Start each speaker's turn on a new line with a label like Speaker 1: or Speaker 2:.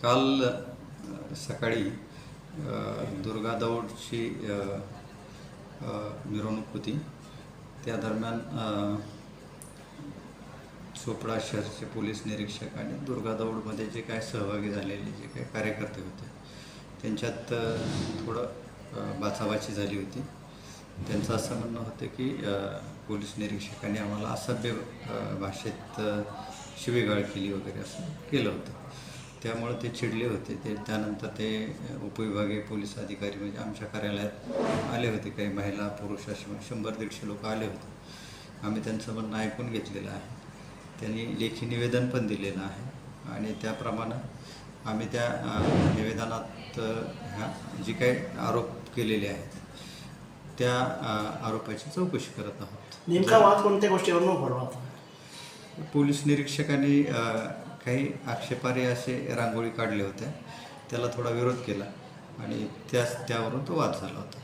Speaker 1: काल सकाळी दुर्गा दौडची मिरवणूक होती. त्या दरम्यान चोपडा शहरचे पोलीस निरीक्षक आणि दुर्गा दौडमध्ये जे काय सहभागी झालेले जे काही कार्यकर्ते होते त्यांच्यात थोडं बाचाबाची झाली होती. त्यांचं असं म्हणणं होतं की पोलीस निरीक्षकांनी आम्हाला असभ्य भाषेत शिवेगाळ केली वगैरे असं केलं होतं. त्यामुळं ते चिडले होते. ते त्यानंतर ते उपविभागीय पोलीस अधिकारी म्हणजे आमच्या कार्यालयात आले होते. काही महिला पुरुष असे म्हणजे शंभर दीडशे लोक आले होते. आम्ही त्यांचं म्हणणं ऐकून घेतलेलं आहे. त्यांनी लेखी निवेदन पण दिलेलं आहे. आणि त्याप्रमाणे आम्ही त्या निवेदनात ह्या जी काही आरोप केलेले आहेत त्या आरोपाची चौकशी करत आहोत.
Speaker 2: नेमका वाद कोणत्या गोष्टीवर
Speaker 1: पोलीस निरीक्षकांनी काही आक्षेपारे असे रांगोळी काढले होते त्याला थोडा विरोध केला आणि त्याच त्यावरून तो वाद झाला होता.